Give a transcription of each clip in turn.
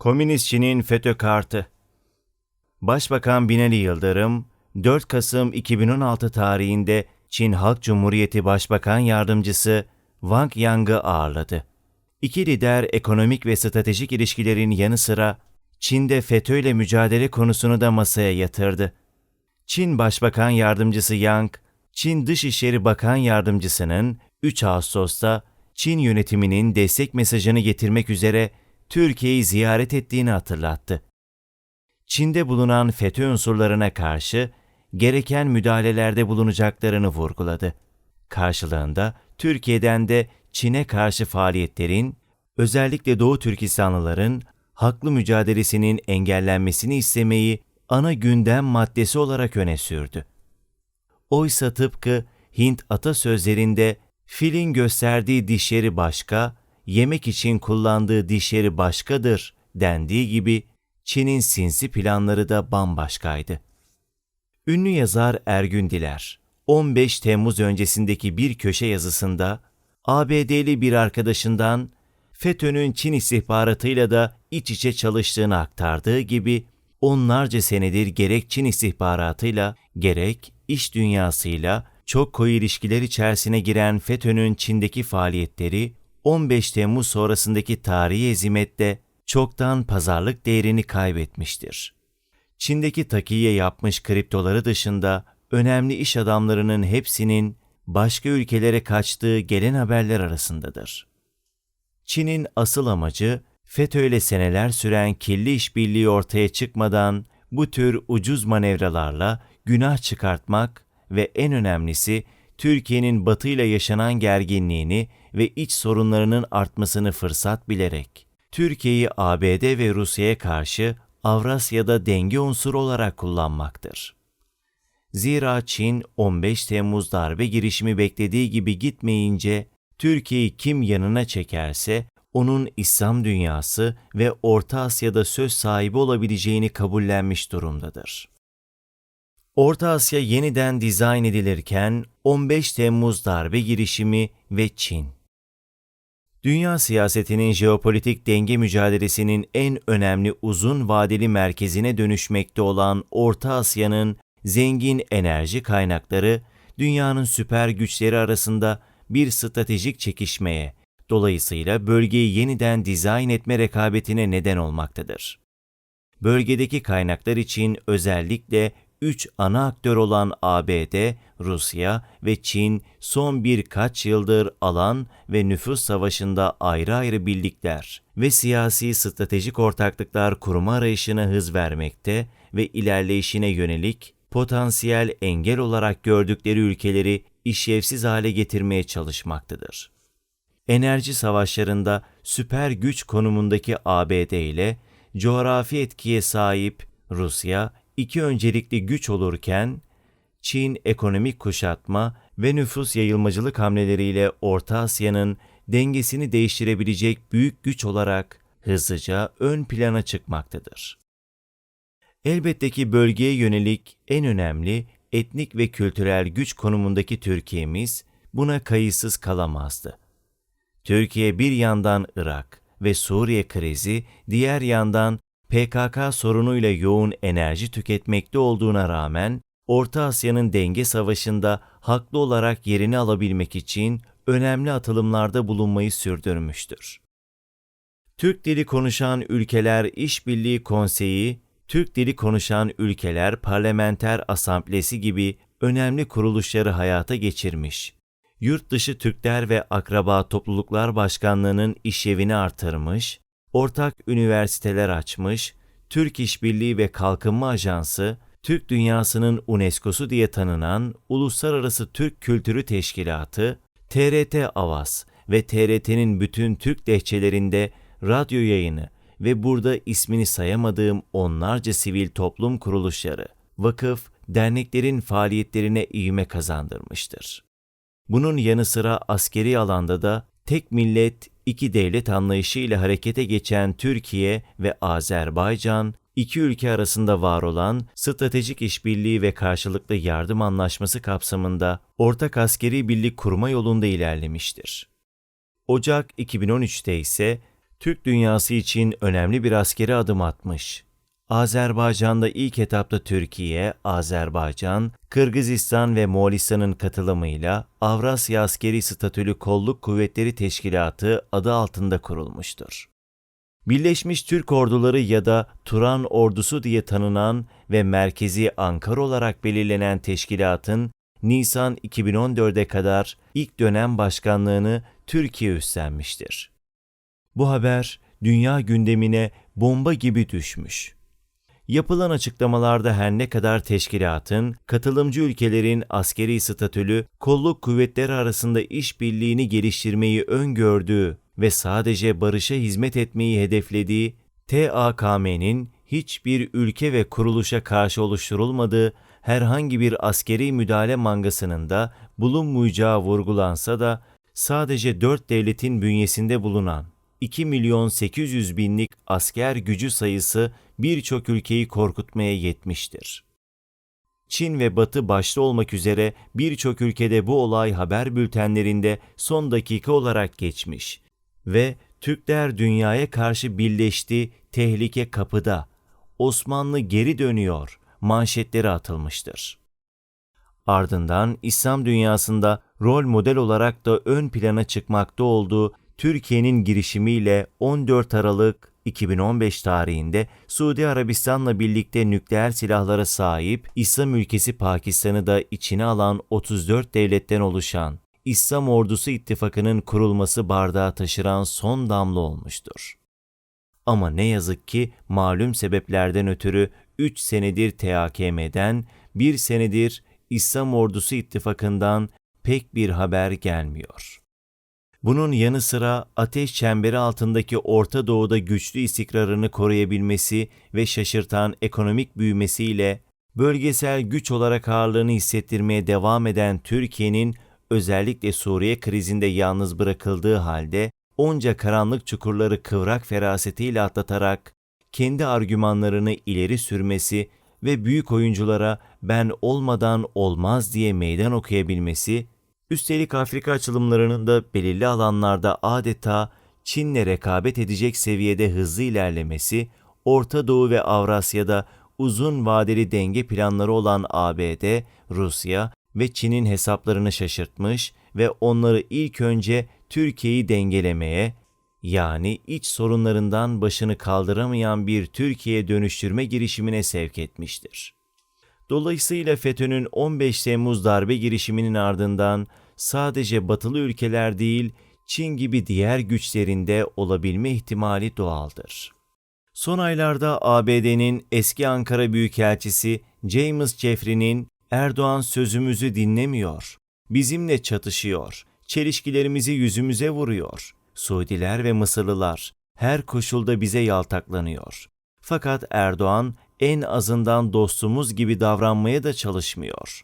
Komünist Çin'in FETÖ kartı. Başbakan Binali Yıldırım, 4 Kasım 2016 tarihinde Çin Halk Cumhuriyeti Başbakan Yardımcısı Wang Yang'ı ağırladı. İki lider ekonomik ve stratejik ilişkilerin yanı sıra Çin'de FETÖ ile mücadele konusunu da masaya yatırdı. Çin Başbakan Yardımcısı Yang, Çin Dışişleri Bakan Yardımcısının 3 Ağustos'ta Çin yönetiminin destek mesajını getirmek üzere Türkiye'yi ziyaret ettiğini hatırlattı. Çin'de bulunan FETÖ unsurlarına karşı gereken müdahalelerde bulunacaklarını vurguladı. Karşılığında Türkiye'den de Çin'e karşı faaliyetlerin, özellikle Doğu Türkistanlıların haklı mücadelesinin engellenmesini istemeyi ana gündem maddesi olarak öne sürdü. Oysa tıpkı Hint atasözlerinde filin gösterdiği dişleri başka, yemek için kullandığı dişleri başkadır dendiği gibi Çin'in sinsi planları da bambaşkaydı. Ünlü yazar Ergün Diler, 15 Temmuz öncesindeki bir köşe yazısında ABD'li bir arkadaşından FETÖ'nün Çin istihbaratıyla da iç içe çalıştığını aktardığı gibi onlarca senedir gerek Çin istihbaratıyla gerek iş dünyasıyla çok koyu ilişkiler içerisine giren FETÖ'nün Çin'deki faaliyetleri 15 Temmuz sonrasındaki tarihi ezimette çoktan pazarlık değerini kaybetmiştir. Çin'deki takiye yapmış kriptoları dışında önemli iş adamlarının hepsinin başka ülkelere kaçtığı gelen haberler arasındadır. Çin'in asıl amacı FETÖ ile seneler süren kirli işbirliği ortaya çıkmadan bu tür ucuz manevralarla günah çıkartmak ve en önemlisi Türkiye'nin batıyla yaşanan gerginliğini ve iç sorunlarının artmasını fırsat bilerek Türkiye'yi ABD ve Rusya'ya karşı Avrasya'da denge unsuru olarak kullanmaktır. Zira Çin 15 Temmuz darbe girişimi beklediği gibi gitmeyince Türkiye'yi kim yanına çekerse onun İslam dünyası ve Orta Asya'da söz sahibi olabileceğini kabullenmiş durumdadır. Orta Asya yeniden dizayn edilirken 15 Temmuz darbe girişimi ve Çin. Dünya siyasetinin jeopolitik denge mücadelesinin en önemli uzun vadeli merkezine dönüşmekte olan Orta Asya'nın zengin enerji kaynakları dünyanın süper güçleri arasında bir stratejik çekişmeye, dolayısıyla bölgeyi yeniden dizayn etme rekabetine neden olmaktadır. Bölgedeki kaynaklar için özellikle üç ana aktör olan ABD, Rusya ve Çin son birkaç yıldır alan ve nüfus savaşında ayrı ayrı birlikler ve siyasi stratejik ortaklıklar kurma arayışına hız vermekte ve ilerleyişine yönelik potansiyel engel olarak gördükleri ülkeleri işlevsiz hale getirmeye çalışmaktadır. Enerji savaşlarında süper güç konumundaki ABD ile coğrafi etkiye sahip Rusya iki öncelikli güç olurken Çin ekonomik kuşatma ve nüfus yayılmacılık hamleleriyle Orta Asya'nın dengesini değiştirebilecek büyük güç olarak hızlıca ön plana çıkmaktadır. Elbette ki bölgeye yönelik en önemli etnik ve kültürel güç konumundaki Türkiye'miz buna kayıtsız kalamazdı. Türkiye bir yandan Irak ve Suriye krizi, diğer yandan PKK sorunuyla yoğun enerji tüketmekte olduğuna rağmen Orta Asya'nın denge savaşında haklı olarak yerini alabilmek için önemli atılımlarda bulunmayı sürdürmüştür. Türk Dili Konuşan Ülkeler İşbirliği Konseyi, Türk Dili Konuşan Ülkeler Parlamenter Asamblesi gibi önemli kuruluşları hayata geçirmiş. Yurt dışı Türkler ve Akraba Topluluklar Başkanlığı'nın işlevini artırmış, ortak üniversiteler açmış, Türk İşbirliği ve Kalkınma Ajansı, Türk dünyasının UNESCO'su diye tanınan Uluslararası Türk Kültürü Teşkilatı, TRT Avaz ve TRT'nin bütün Türk lehçelerinde radyo yayını ve burada ismini sayamadığım onlarca sivil toplum kuruluşları, vakıf, derneklerin faaliyetlerine ivme kazandırmıştır. Bunun yanı sıra askeri alanda da tek millet, iki devlet anlayışıyla harekete geçen Türkiye ve Azerbaycan, iki ülke arasında var olan stratejik işbirliği ve karşılıklı yardım anlaşması kapsamında ortak askeri birlik kurma yolunda ilerlemiştir. Ocak 2013'te ise Türk dünyası için önemli bir askeri adım atmış. Azerbaycan'da ilk etapta Türkiye, Azerbaycan, Kırgızistan ve Moğolistan'ın katılımıyla Avrasya Askeri Statülü Kolluk Kuvvetleri Teşkilatı adı altında kurulmuştur. Birleşmiş Türk Orduları ya da Turan Ordusu diye tanınan ve merkezi Ankara olarak belirlenen teşkilatın Nisan 2014'e kadar ilk dönem başkanlığını Türkiye üstlenmiştir. Bu haber dünya gündemine bomba gibi düşmüş. Yapılan açıklamalarda her ne kadar teşkilatın, katılımcı ülkelerin askeri statülü, kolluk kuvvetleri arasında işbirliğini geliştirmeyi öngördüğü ve sadece barışa hizmet etmeyi hedeflediği TAKM'nin hiçbir ülke ve kuruluşa karşı oluşturulmadığı herhangi bir askeri müdahale mangasının da bulunmayacağı vurgulansa da sadece dört devletin bünyesinde bulunan 2 milyon 800 binlik asker gücü sayısı birçok ülkeyi korkutmaya yetmiştir. Çin ve Batı başta olmak üzere birçok ülkede bu olay haber bültenlerinde son dakika olarak geçmiş ve Türkler dünyaya karşı birleşti, tehlike kapıda, Osmanlı geri dönüyor manşetleri atılmıştır. Ardından İslam dünyasında rol model olarak da ön plana çıkmakta olduğu Türkiye'nin girişimiyle 14 Aralık 2015 tarihinde Suudi Arabistan'la birlikte nükleer silahlara sahip İslam ülkesi Pakistan'ı da içine alan 34 devletten oluşan İslam Ordusu İttifakı'nın kurulması bardağı taşıran son damla olmuştur. Ama ne yazık ki malum sebeplerden ötürü 3 senedir TAKM'den, 1 senedir İslam Ordusu İttifakı'ndan pek bir haber gelmiyor. Bunun yanı sıra ateş çemberi altındaki Orta Doğu'da güçlü istikrarını koruyabilmesi ve şaşırtan ekonomik büyümesiyle bölgesel güç olarak ağırlığını hissettirmeye devam eden Türkiye'nin özellikle Suriye krizinde yalnız bırakıldığı halde onca karanlık çukurları kıvrak ferasetiyle atlatarak kendi argümanlarını ileri sürmesi ve büyük oyunculara ben olmadan olmaz diye meydan okuyabilmesi, üstelik Afrika açılımlarının da belirli alanlarda adeta Çin'le rekabet edecek seviyede hızlı ilerlemesi, Orta Doğu ve Avrasya'da uzun vadeli denge planları olan ABD, Rusya ve Çin'in hesaplarını şaşırtmış ve onları ilk önce Türkiye'yi dengelemeye, yani iç sorunlarından başını kaldıramayan bir Türkiye dönüştürme girişimine sevk etmiştir. Dolayısıyla FETÖ'nün 15 Temmuz darbe girişiminin ardından sadece batılı ülkeler değil, Çin gibi diğer güçlerinde olabilme ihtimali doğaldır. Son aylarda ABD'nin eski Ankara Büyükelçisi James Jeffrey'nin Erdoğan sözümüzü dinlemiyor, bizimle çatışıyor, çelişkilerimizi yüzümüze vuruyor. Suudiler ve Mısırlılar her koşulda bize yaltaklanıyor. Fakat Erdoğan en azından dostumuz gibi davranmaya da çalışmıyor.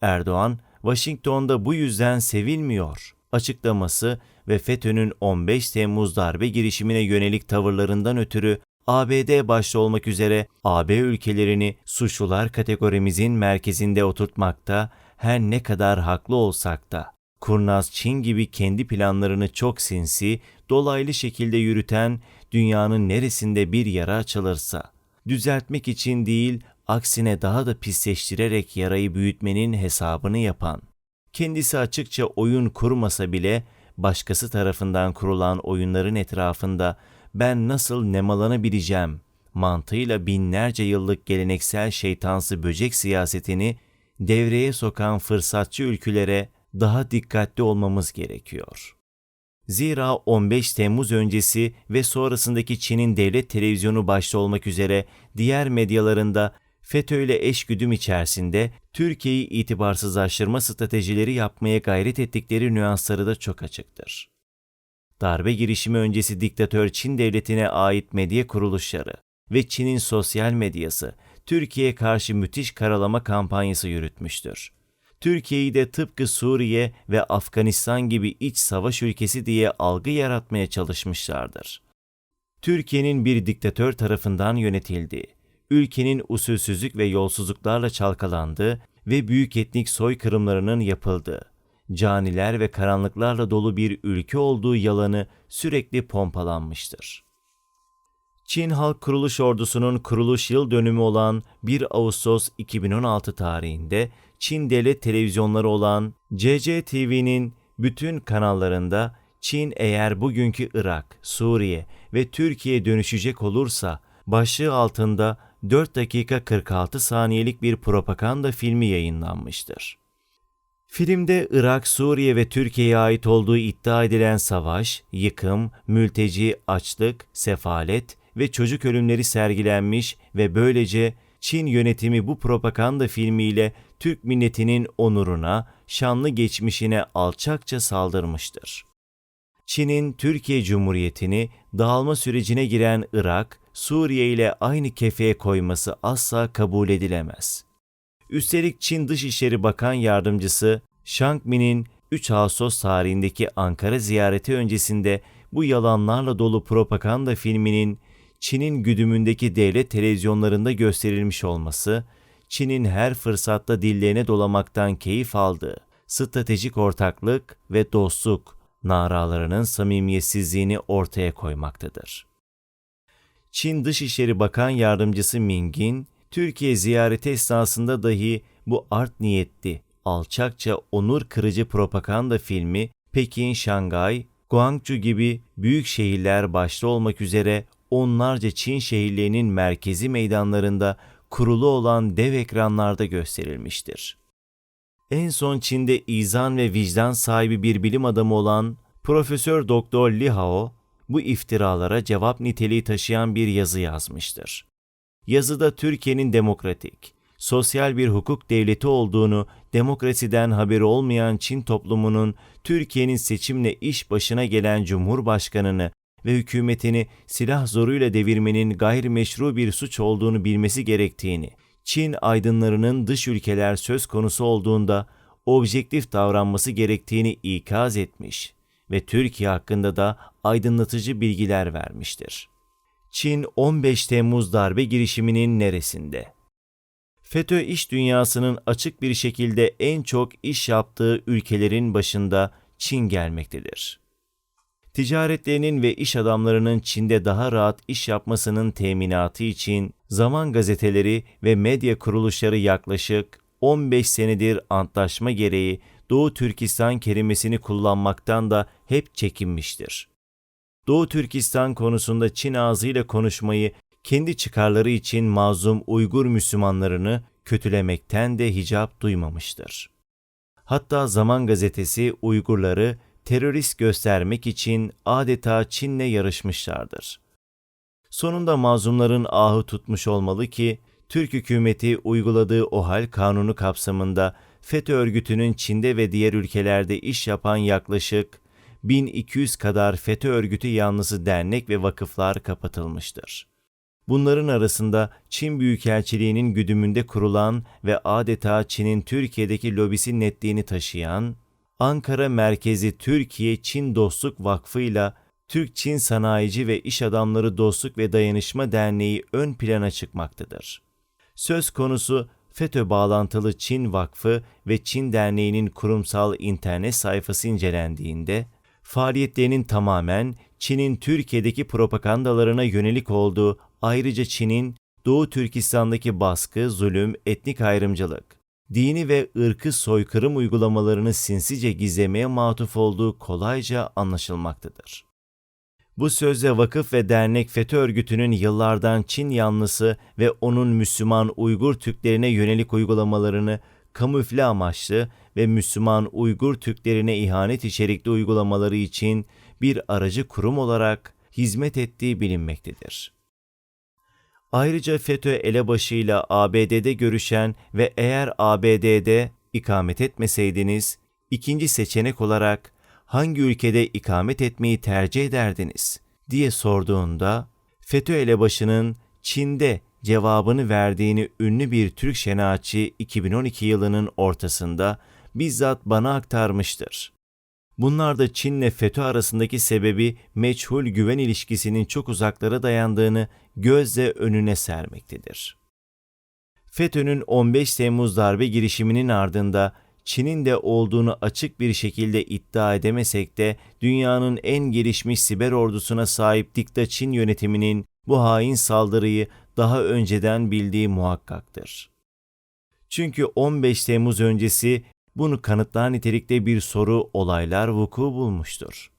Erdoğan, Washington'da bu yüzden sevilmiyor açıklaması ve FETÖ'nün 15 Temmuz darbe girişimine yönelik tavırlarından ötürü ABD başta olmak üzere AB ülkelerini suçlular kategorimizin merkezinde oturtmakta her ne kadar haklı olsak da. Kurnaz Çin gibi kendi planlarını çok sinsi, dolaylı şekilde yürüten dünyanın neresinde bir yara açılırsa. Düzeltmek için değil, aksine daha da pisleştirerek yarayı büyütmenin hesabını yapan, kendisi açıkça oyun kurmasa bile başkası tarafından kurulan oyunların etrafında ben nasıl nemalanabileceğim mantığıyla binlerce yıllık geleneksel şeytansı böcek siyasetini devreye sokan fırsatçı ülkülere daha dikkatli olmamız gerekiyor. Zira 15 Temmuz öncesi ve sonrasındaki Çin'in devlet televizyonu başta olmak üzere diğer medyalarında FETÖ ile eşgüdüm içerisinde Türkiye'yi itibarsızlaştırma stratejileri yapmaya gayret ettikleri nüansları da çok açıktır. Darbe girişimi öncesi diktatör Çin devletine ait medya kuruluşları ve Çin'in sosyal medyası Türkiye'ye karşı müthiş karalama kampanyası yürütmüştür. Türkiye'yi de tıpkı Suriye ve Afganistan gibi iç savaş ülkesi diye algı yaratmaya çalışmışlardır. Türkiye'nin bir diktatör tarafından yönetildiği, ülkenin usulsüzlük ve yolsuzluklarla çalkalandığı ve büyük etnik soykırımlarının yapıldığı, caniler ve karanlıklarla dolu bir ülke olduğu yalanı sürekli pompalanmıştır. Çin Halk Kuruluş Ordusu'nun kuruluş yıl dönümü olan 1 Ağustos 2016 tarihinde Çin devlet televizyonları olan CCTV'nin bütün kanallarında Çin eğer bugünkü Irak, Suriye ve Türkiye dönüşecek olursa başlığı altında 4 dakika 46 saniyelik bir propaganda filmi yayınlanmıştır. Filmde Irak, Suriye ve Türkiye'ye ait olduğu iddia edilen savaş, yıkım, mülteci, açlık, sefalet ve çocuk ölümleri sergilenmiş ve böylece Çin yönetimi bu propaganda filmiyle Türk milletinin onuruna, şanlı geçmişine alçakça saldırmıştır. Çin'in Türkiye Cumhuriyeti'ni dağılma sürecine giren Irak, Suriye ile aynı kefeye koyması asla kabul edilemez. Üstelik Çin Dışişleri Bakan Yardımcısı Shang Min'in 3 Ağustos tarihindeki Ankara ziyareti öncesinde bu yalanlarla dolu propaganda filminin Çin'in güdümündeki devlet televizyonlarında gösterilmiş olması, Çin'in her fırsatta dillerine dolamaktan keyif aldığı stratejik ortaklık ve dostluk naralarının samimiyetsizliğini ortaya koymaktadır. Çin Dışişleri Bakan Yardımcısı Ming'in Türkiye ziyareti esnasında dahi bu art niyetli, alçakça onur kırıcı propaganda filmi Pekin, Şangay, Guangzhou gibi büyük şehirler başta olmak üzere onlarca Çin şehirlerinin merkezi meydanlarında kurulu olan dev ekranlarda gösterilmiştir. En son Çin'de izan ve vicdan sahibi bir bilim adamı olan Profesör Doktor Li Hao bu iftiralara cevap niteliği taşıyan bir yazı yazmıştır. Yazıda Türkiye'nin demokratik, sosyal bir hukuk devleti olduğunu, demokrasiden haberi olmayan Çin toplumunun Türkiye'nin seçimle iş başına gelen Cumhurbaşkanını ve hükümetini silah zoruyla devirmenin gayrimeşru bir suç olduğunu bilmesi gerektiğini, Çin aydınlarının dış ülkeler söz konusu olduğunda objektif davranması gerektiğini ikaz etmiş ve Türkiye hakkında da aydınlatıcı bilgiler vermiştir. Çin 15 Temmuz darbe girişiminin neresinde? FETÖ iş dünyasının açık bir şekilde en çok iş yaptığı ülkelerin başında Çin gelmektedir. Ticaretlerinin ve iş adamlarının Çin'de daha rahat iş yapmasının teminatı için zaman gazeteleri ve medya kuruluşları yaklaşık 15 senedir antlaşma gereği Doğu Türkistan kelimesini kullanmaktan da hep çekinmiştir. Doğu Türkistan konusunda Çin ağzıyla konuşmayı kendi çıkarları için mazlum Uygur Müslümanlarını kötülemekten de hicap duymamıştır. Hatta Zaman gazetesi Uygurları terörist göstermek için adeta Çin'le yarışmışlardır. Sonunda mazlumların ahı tutmuş olmalı ki Türk hükümeti uyguladığı OHAL kanunu kapsamında FETÖ örgütünün Çin'de ve diğer ülkelerde iş yapan yaklaşık 1200 kadar FETÖ örgütü yanlısı dernek ve vakıflar kapatılmıştır. Bunların arasında Çin Büyükelçiliği'nin güdümünde kurulan ve adeta Çin'in Türkiye'deki lobisi netliğini taşıyan Ankara merkezi Türkiye Çin Dostluk Vakfı ile Türk-Çin Sanayici ve İş Adamları Dostluk ve Dayanışma Derneği ön plana çıkmaktadır. Söz konusu FETÖ bağlantılı Çin Vakfı ve Çin Derneği'nin kurumsal internet sayfası incelendiğinde, faaliyetlerinin tamamen Çin'in Türkiye'deki propagandalarına yönelik olduğu ayrıca Çin'in Doğu Türkistan'daki baskı, zulüm, etnik ayrımcılık, dini ve ırkı soykırım uygulamalarını sinsice gizlemeye matuf olduğu kolayca anlaşılmaktadır. Bu sözle vakıf ve dernek FETÖ örgütünün yıllardan Çin yanlısı ve onun Müslüman Uygur Türklerine yönelik uygulamalarını kamufle amaçlı ve Müslüman Uygur Türklerine ihanet içerikli uygulamaları için bir aracı kurum olarak hizmet ettiği bilinmektedir. Ayrıca FETÖ elebaşıyla ABD'de görüşen ve eğer ABD'de ikamet etmeseydiniz, ikinci seçenek olarak hangi ülkede ikamet etmeyi tercih ederdiniz diye sorduğunda FETÖ elebaşının Çin'de cevabını verdiğini ünlü bir Türk şenaatçi 2012 yılının ortasında bizzat bana aktarmıştır. Bunlar da Çin'le FETÖ arasındaki sebebi meçhul güven ilişkisinin çok uzaklara dayandığını gözle önüne sermektedir. FETÖ'nün 15 Temmuz darbe girişiminin ardında Çin'in de olduğunu açık bir şekilde iddia edemesek de dünyanın en gelişmiş siber ordusuna sahip dikta Çin yönetiminin bu hain saldırıyı daha önceden bildiği muhakkaktır. Çünkü 15 Temmuz öncesi bunu kanıtlar nitelikte bir soru olaylar vuku bulmuştur.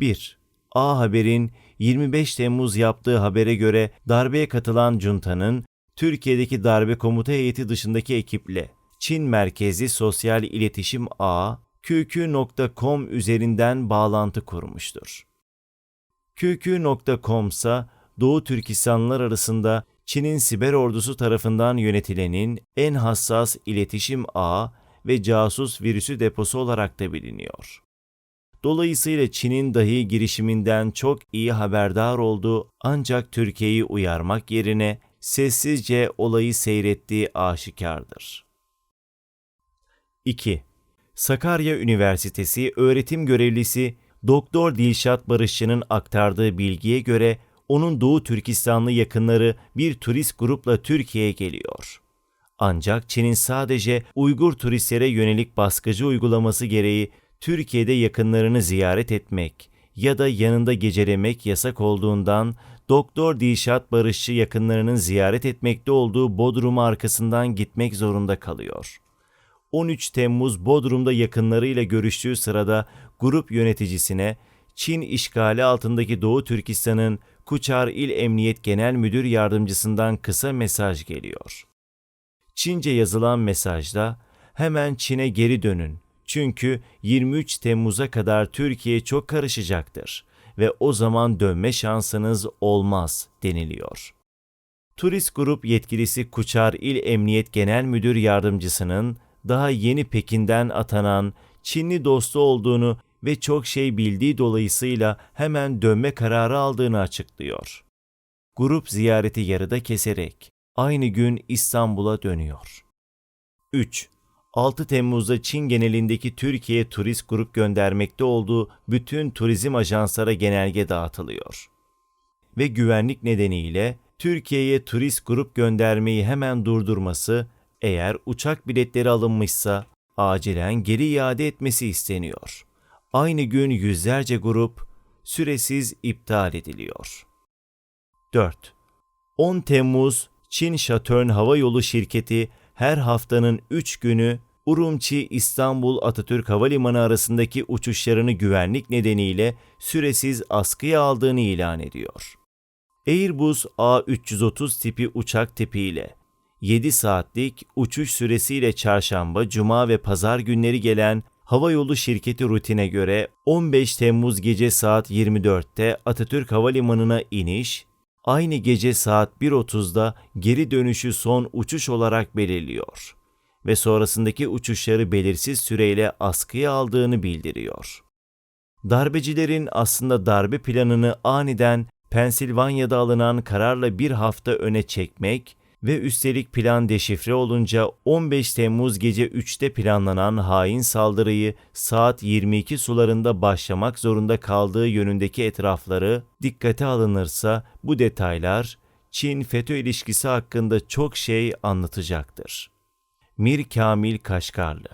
1. A Haber'in 25 Temmuz yaptığı habere göre darbeye katılan juntanın Türkiye'deki darbe komuta heyeti dışındaki ekiple Çin merkezli sosyal iletişim ağı QQ.com üzerinden bağlantı kurmuştur. QQ.com ise Doğu Türkistanlılar arasında Çin'in siber ordusu tarafından yönetilenin en hassas iletişim ağı ve casus virüsü deposu olarak da biliniyor. Dolayısıyla Çin'in dahi girişiminden çok iyi haberdar olduğu ancak Türkiye'yi uyarmak yerine sessizce olayı seyrettiği aşikardır. 2. Sakarya Üniversitesi öğretim görevlisi Doktor Dilşat Barışçı'nın aktardığı bilgiye göre onun Doğu Türkistanlı yakınları bir turist grupla Türkiye'ye geliyor. Ancak Çin'in sadece Uygur turistlere yönelik baskıcı uygulaması gereği Türkiye'de yakınlarını ziyaret etmek ya da yanında gecelemek yasak olduğundan Doktor Dilşat Barışçı yakınlarının ziyaret etmekte olduğu Bodrum arkasından gitmek zorunda kalıyor. 13 Temmuz Bodrum'da yakınlarıyla görüştüğü sırada grup yöneticisine Çin işgali altındaki Doğu Türkistan'ın Kuçar İl Emniyet Genel Müdür Yardımcısından kısa mesaj geliyor. Çince yazılan mesajda hemen Çin'e geri dönün. Çünkü 23 Temmuz'a kadar Türkiye çok karışacaktır ve o zaman dönme şansınız olmaz deniliyor. Turist grup yetkilisi Kuçar İl Emniyet Genel Müdür Yardımcısının daha yeni Pekin'den atanan Çinli dostu olduğunu ve çok şey bildiği dolayısıyla hemen dönme kararı aldığını açıklıyor. Grup ziyareti yarıda keserek aynı gün İstanbul'a dönüyor. 3. 6 Temmuz'da Çin genelindeki Türkiye turist grup göndermekte olduğu bütün turizm ajanslara genelge dağıtılıyor. Ve güvenlik nedeniyle Türkiye'ye turist grup göndermeyi hemen durdurması, eğer uçak biletleri alınmışsa acilen geri iade etmesi isteniyor. Aynı gün yüzlerce grup süresiz iptal ediliyor. 4. 10 Temmuz Çin Şatörn Hava Yolu Şirketi her haftanın 3 günü Urumçi İstanbul Atatürk Havalimanı arasındaki uçuşlarını güvenlik nedeniyle süresiz askıya aldığını ilan ediyor. Airbus A330 tipi uçak tipiyle 7 saatlik uçuş süresiyle çarşamba, cuma ve pazar günleri gelen havayolu şirketi rutine göre 15 Temmuz gece saat 24'te Atatürk Havalimanı'na iniş, aynı gece saat 1.30'da geri dönüşü son uçuş olarak belirliyor ve sonrasındaki uçuşları belirsiz süreyle askıya aldığını bildiriyor. Darbecilerin aslında darbe planını aniden Pensilvanya'da alınan kararla bir hafta öne çekmek ve üstelik plan deşifre olunca 15 Temmuz gece 3'te planlanan hain saldırıyı saat 22 sularında başlamak zorunda kaldığı yönündeki etrafları dikkate alınırsa bu detaylar Çin FETÖ ilişkisi hakkında çok şey anlatacaktır. Mir Kamil Kaşgarlı